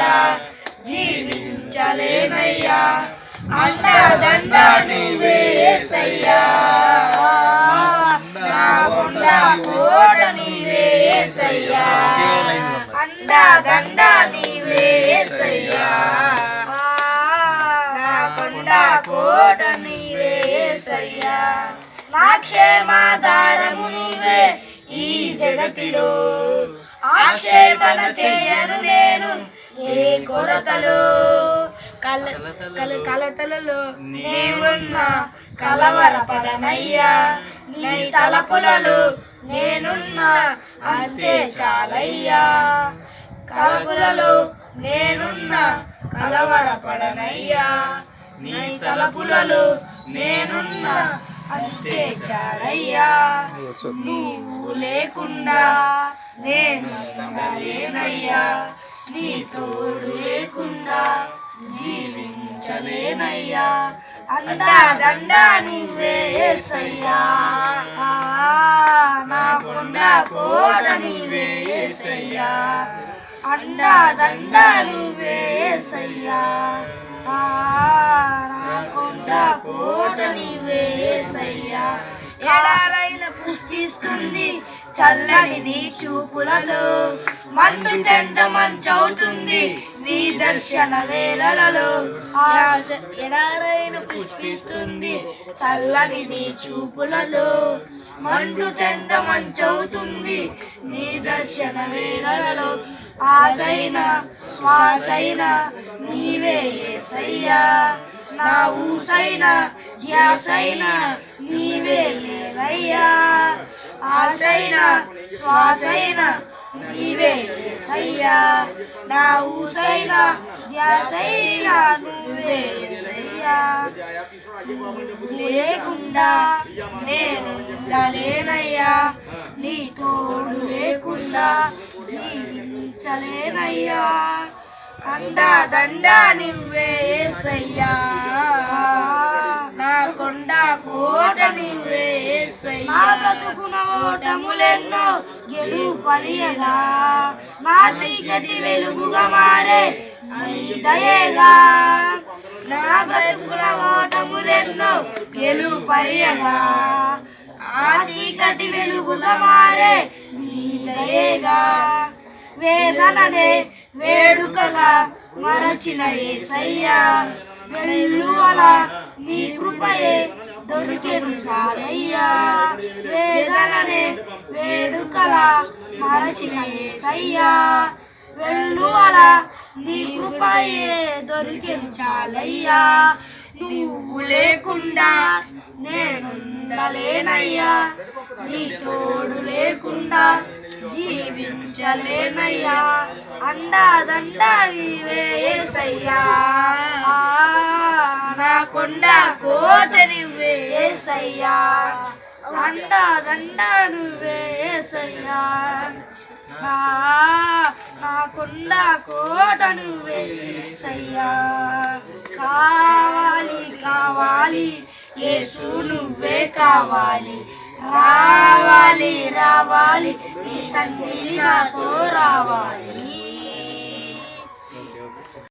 లేకుండా జీవించలేనయ్యా అండదండ నీవే నా కొండ కోట నీవే అండదండ నీవే నా కొండ కోట నీవే నా క్షేమాధారము నీవే ఈ జగతిలో. ఆక్షేపణ చేయను నేను. ఏ కొలతలు? కల కల కలతలలో నీవున్న కలవరపడనయ్యా. నీ తలపులలు నేనున్న అంతే చాలయ్యా. కలపులలో నేనున్న కలవరపడనయ్యా. నీ తలపులలో నేనున్న అంతే చాలయ్యా. నువ్వు లేకుండా నేను లేనయ్యా నీ తోడు లేకుండా జీవించలేనయ్యా. అందా దండా నువ్వే ఆ, నా కొండ కోట నీవే యేసయ్యా అండా దండా నువ్వే యేసయ్యా నా కొండ కోట నీవే ఎడారైన పుష్టిస్తుంది చల్లని నీ చూపులలో మంచు టెంట మంచవుతుంది నీ దర్శన వేళలలో. ఎడారైన పుష్పిస్తుంది చల్లని నీ చూపులలో. మండు తెండ మంచవుతుంది నీ దర్శన వేళలలో. ఆశైన శ్వాసైన నీవే ఏసయ్యా. నా ఊసైన ధ్యాసైన నీవే లేరయ్యా ఆశైన శ్వాసైన నీవే యేసయ్యా నా ఊసైన ధ్యాసైన నువ్వే యేసయ్యా లేకుండా నేనుండలేనయ్యా. నీ తోడు లేకుండా జీవించలేనయ్యా. అండా దండా నువ్వే యేసయ్యా నా కొండ కోట నువ్వే యేసయ్యా బ్రతుకున ఓటములెన్నో గెలుపు పలియగా నా చీకటి వెలుగుగా మారే దయగా. నా బ్రతుకుల ఓటములెన్నో గెలుపు పలియగా ఆ చీకటి వెలుగుగా మారే నీ దయగా. వేదననే వేడుకగా మరచిన ఏసయ్యా. అలా నీ కృపయే దొరికెను చాలయ్యా వేదననే వేడుకల మరచిన ఏసయ్యా వెల్లువల నీ కృపయే దొరికెను చాలయ్యా నువ్వు లేకుండా నేనుండలేనయ్యా. నీ తోడు లేకుండా జీవించలేనయ్యా. అండాదండ నీవే నా కొండ కోట యేసయ్యా దండ నువ్వే యేసయ్యా నా కోట నువ్వేసయ్యా కావాలి కావాలి యేసు నువ్వే కావాలి. రావాలి రావాలి నీ సన్నిధి నాతో రావాలి.